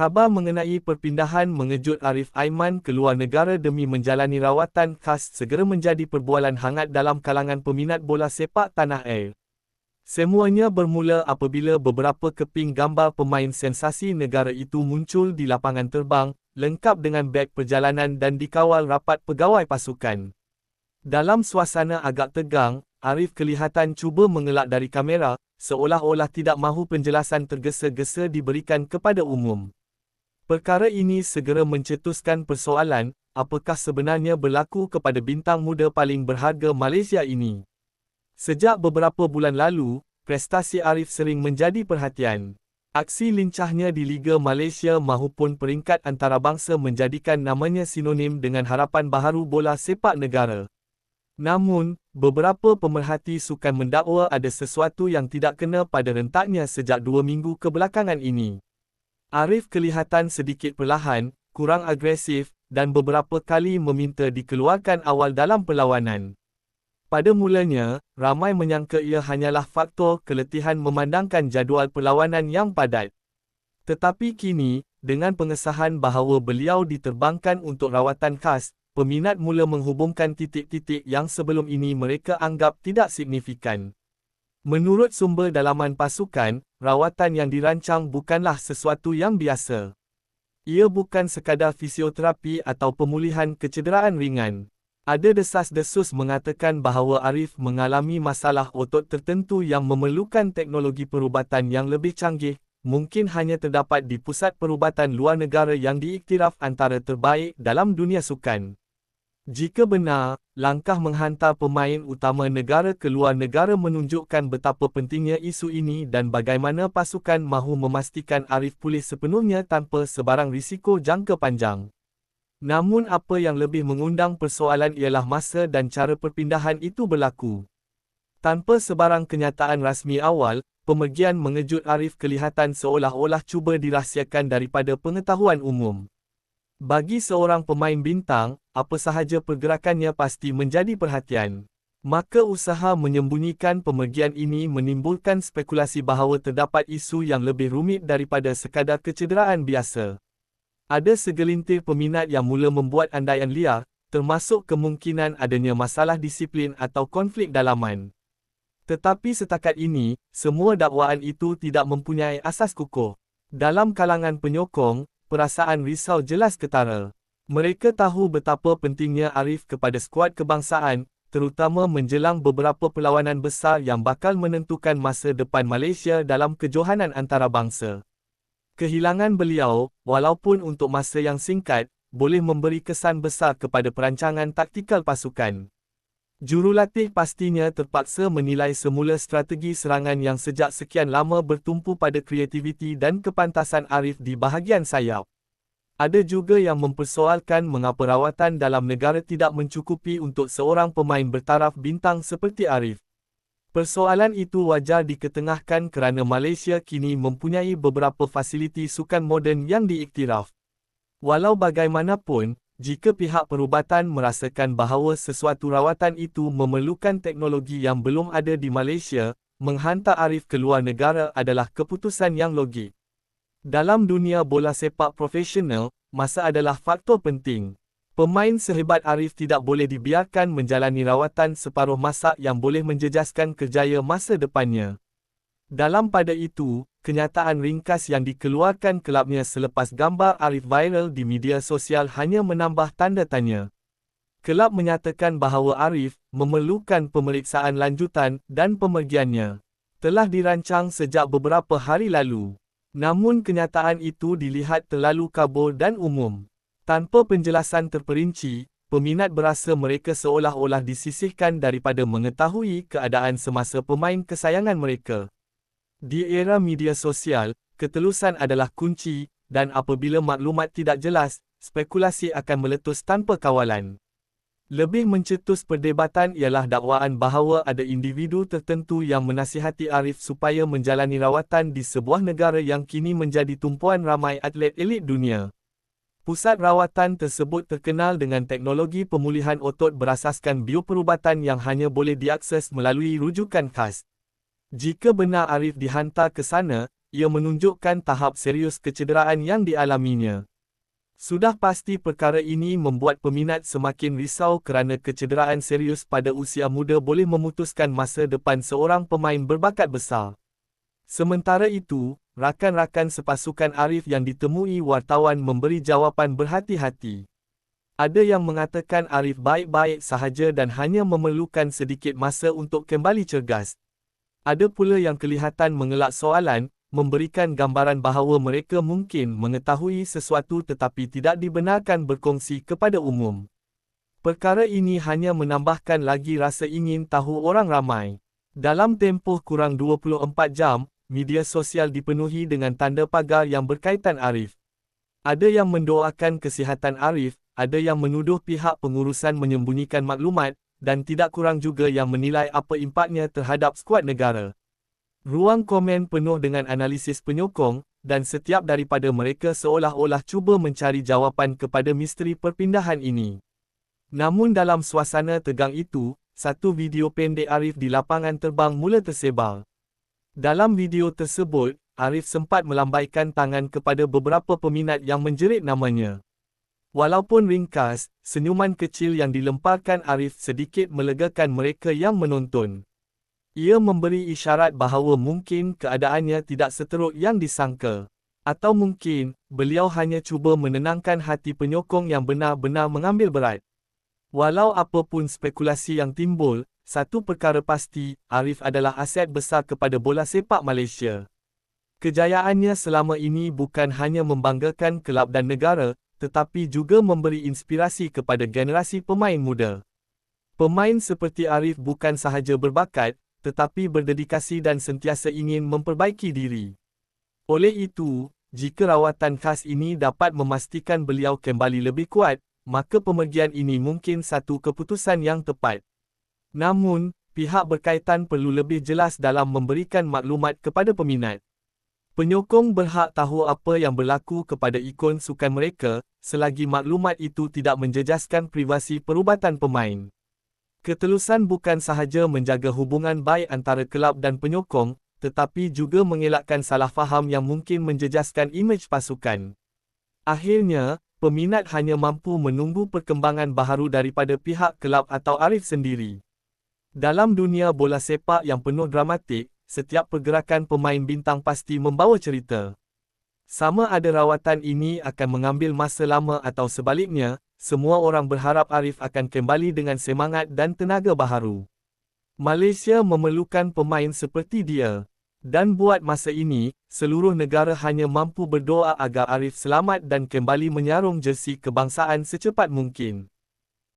Khabar mengenai perpindahan mengejut Arif Aiman ke luar negara demi menjalani rawatan khas segera menjadi perbualan hangat dalam kalangan peminat bola sepak tanah air. Semuanya bermula apabila beberapa keping gambar pemain sensasi negara itu muncul di lapangan terbang, lengkap dengan beg perjalanan dan dikawal rapat pegawai pasukan. Dalam suasana agak tegang, Arif kelihatan cuba mengelak dari kamera, seolah-olah tidak mahu penjelasan tergesa-gesa diberikan kepada umum. Perkara ini segera mencetuskan persoalan, apakah sebenarnya berlaku kepada bintang muda paling berharga Malaysia ini. Sejak beberapa bulan lalu, prestasi Arif sering menjadi perhatian. Aksi lincahnya di Liga Malaysia mahupun peringkat antarabangsa menjadikan namanya sinonim dengan harapan baharu bola sepak negara. Namun, beberapa pemerhati sukan mendakwa ada sesuatu yang tidak kena pada rentaknya sejak dua minggu kebelakangan ini. Arif kelihatan sedikit perlahan, kurang agresif, dan beberapa kali meminta dikeluarkan awal dalam perlawanan. Pada mulanya, ramai menyangka ia hanyalah faktor keletihan memandangkan jadual perlawanan yang padat. Tetapi kini, dengan pengesahan bahawa beliau diterbangkan untuk rawatan khas, peminat mula menghubungkan titik-titik yang sebelum ini mereka anggap tidak signifikan. Menurut sumber dalaman pasukan, rawatan yang dirancang bukanlah sesuatu yang biasa. Ia bukan sekadar fisioterapi atau pemulihan kecederaan ringan. Ada desas-desus mengatakan bahawa Arif mengalami masalah otot tertentu yang memerlukan teknologi perubatan yang lebih canggih, mungkin hanya terdapat di pusat perubatan luar negara yang diiktiraf antara terbaik dalam dunia sukan. Jika benar, langkah menghantar pemain utama negara ke luar negara menunjukkan betapa pentingnya isu ini dan bagaimana pasukan mahu memastikan Arif pulih sepenuhnya tanpa sebarang risiko jangka panjang. Namun apa yang lebih mengundang persoalan ialah masa dan cara perpindahan itu berlaku. Tanpa sebarang kenyataan rasmi awal, pemergian mengejut Arif kelihatan seolah-olah cuba dirahsiakan daripada pengetahuan umum. Bagi seorang pemain bintang, apa sahaja pergerakannya pasti menjadi perhatian. Maka usaha menyembunyikan pemergian ini menimbulkan spekulasi bahawa terdapat isu yang lebih rumit daripada sekadar kecederaan biasa. Ada segelintir peminat yang mula membuat andaian liar, termasuk kemungkinan adanya masalah disiplin atau konflik dalaman. Tetapi setakat ini, semua dakwaan itu tidak mempunyai asas kukuh. Dalam kalangan penyokong, perasaan risau jelas ketara. Mereka tahu betapa pentingnya Arif kepada skuad kebangsaan, terutama menjelang beberapa perlawanan besar yang bakal menentukan masa depan Malaysia dalam kejohanan antarabangsa. Kehilangan beliau, walaupun untuk masa yang singkat, boleh memberi kesan besar kepada perancangan taktikal pasukan. Jurulatih pastinya terpaksa menilai semula strategi serangan yang sejak sekian lama bertumpu pada kreativiti dan kepantasan Arif di bahagian sayap. Ada juga yang mempersoalkan mengapa rawatan dalam negara tidak mencukupi untuk seorang pemain bertaraf bintang seperti Arif. Persoalan itu wajar diketengahkan kerana Malaysia kini mempunyai beberapa fasiliti sukan moden yang diiktiraf. Walau bagaimanapun, jika pihak perubatan merasakan bahawa sesuatu rawatan itu memerlukan teknologi yang belum ada di Malaysia, menghantar Arif ke luar negara adalah keputusan yang logik. Dalam dunia bola sepak profesional, masa adalah faktor penting. Pemain sehebat Arif tidak boleh dibiarkan menjalani rawatan separuh masa yang boleh menjejaskan kerjaya masa depannya. Dalam pada itu, kenyataan ringkas yang dikeluarkan kelabnya selepas gambar Arif viral di media sosial hanya menambah tanda tanya. Kelab menyatakan bahawa Arif memerlukan pemeriksaan lanjutan dan pemergiannya telah dirancang sejak beberapa hari lalu. Namun kenyataan itu dilihat terlalu kabur dan umum. Tanpa penjelasan terperinci, peminat berasa mereka seolah-olah disisihkan daripada mengetahui keadaan semasa pemain kesayangan mereka. Di era media sosial, ketelusan adalah kunci, dan apabila maklumat tidak jelas, spekulasi akan meletus tanpa kawalan. Lebih mencetus perdebatan ialah dakwaan bahawa ada individu tertentu yang menasihati Arif supaya menjalani rawatan di sebuah negara yang kini menjadi tumpuan ramai atlet elit dunia. Pusat rawatan tersebut terkenal dengan teknologi pemulihan otot berasaskan bioperubatan yang hanya boleh diakses melalui rujukan khas. Jika benar Arif dihantar ke sana, ia menunjukkan tahap serius kecederaan yang dialaminya. Sudah pasti perkara ini membuat peminat semakin risau kerana kecederaan serius pada usia muda boleh memutuskan masa depan seorang pemain berbakat besar. Sementara itu, rakan-rakan sepasukan Arif yang ditemui wartawan memberi jawapan berhati-hati. Ada yang mengatakan Arif baik-baik sahaja dan hanya memerlukan sedikit masa untuk kembali cergas. Ada pula yang kelihatan mengelak soalan, memberikan gambaran bahawa mereka mungkin mengetahui sesuatu tetapi tidak dibenarkan berkongsi kepada umum. Perkara ini hanya menambahkan lagi rasa ingin tahu orang ramai. Dalam tempoh kurang 24 jam, media sosial dipenuhi dengan tanda pagar yang berkaitan Arif. Ada yang mendoakan kesihatan Arif, ada yang menuduh pihak pengurusan menyembunyikan maklumat, dan tidak kurang juga yang menilai apa impaknya terhadap skuad negara. Ruang komen penuh dengan analisis penyokong, dan setiap daripada mereka seolah-olah cuba mencari jawapan kepada misteri perpindahan ini. Namun dalam suasana tegang itu, satu video pendek Arif di lapangan terbang mula tersebar. Dalam video tersebut, Arif sempat melambaikan tangan kepada beberapa peminat yang menjerit namanya. Walaupun ringkas, senyuman kecil yang dilemparkan Arif sedikit melegakan mereka yang menonton. Ia memberi isyarat bahawa mungkin keadaannya tidak seteruk yang disangka. Atau mungkin, beliau hanya cuba menenangkan hati penyokong yang benar-benar mengambil berat. Walau apapun spekulasi yang timbul, satu perkara pasti, Arif adalah aset besar kepada bola sepak Malaysia. Kejayaannya selama ini bukan hanya membanggakan kelab dan negara, tetapi juga memberi inspirasi kepada generasi pemain muda. Pemain seperti Arif bukan sahaja berbakat, tetapi berdedikasi dan sentiasa ingin memperbaiki diri. Oleh itu, jika rawatan khas ini dapat memastikan beliau kembali lebih kuat, maka pemergian ini mungkin satu keputusan yang tepat. Namun, pihak berkaitan perlu lebih jelas dalam memberikan maklumat kepada peminat. Penyokong berhak tahu apa yang berlaku kepada ikon sukan mereka, selagi maklumat itu tidak menjejaskan privasi perubatan pemain. Ketelusan bukan sahaja menjaga hubungan baik antara kelab dan penyokong, tetapi juga mengelakkan salah faham yang mungkin menjejaskan imej pasukan. Akhirnya, peminat hanya mampu menunggu perkembangan baharu daripada pihak kelab atau Arif sendiri. Dalam dunia bola sepak yang penuh dramatik, setiap pergerakan pemain bintang pasti membawa cerita. Sama ada rawatan ini akan mengambil masa lama atau sebaliknya, semua orang berharap Arif akan kembali dengan semangat dan tenaga baharu. Malaysia memerlukan pemain seperti dia. Dan buat masa ini, seluruh negara hanya mampu berdoa agar Arif selamat dan kembali menyarung jersi kebangsaan secepat mungkin.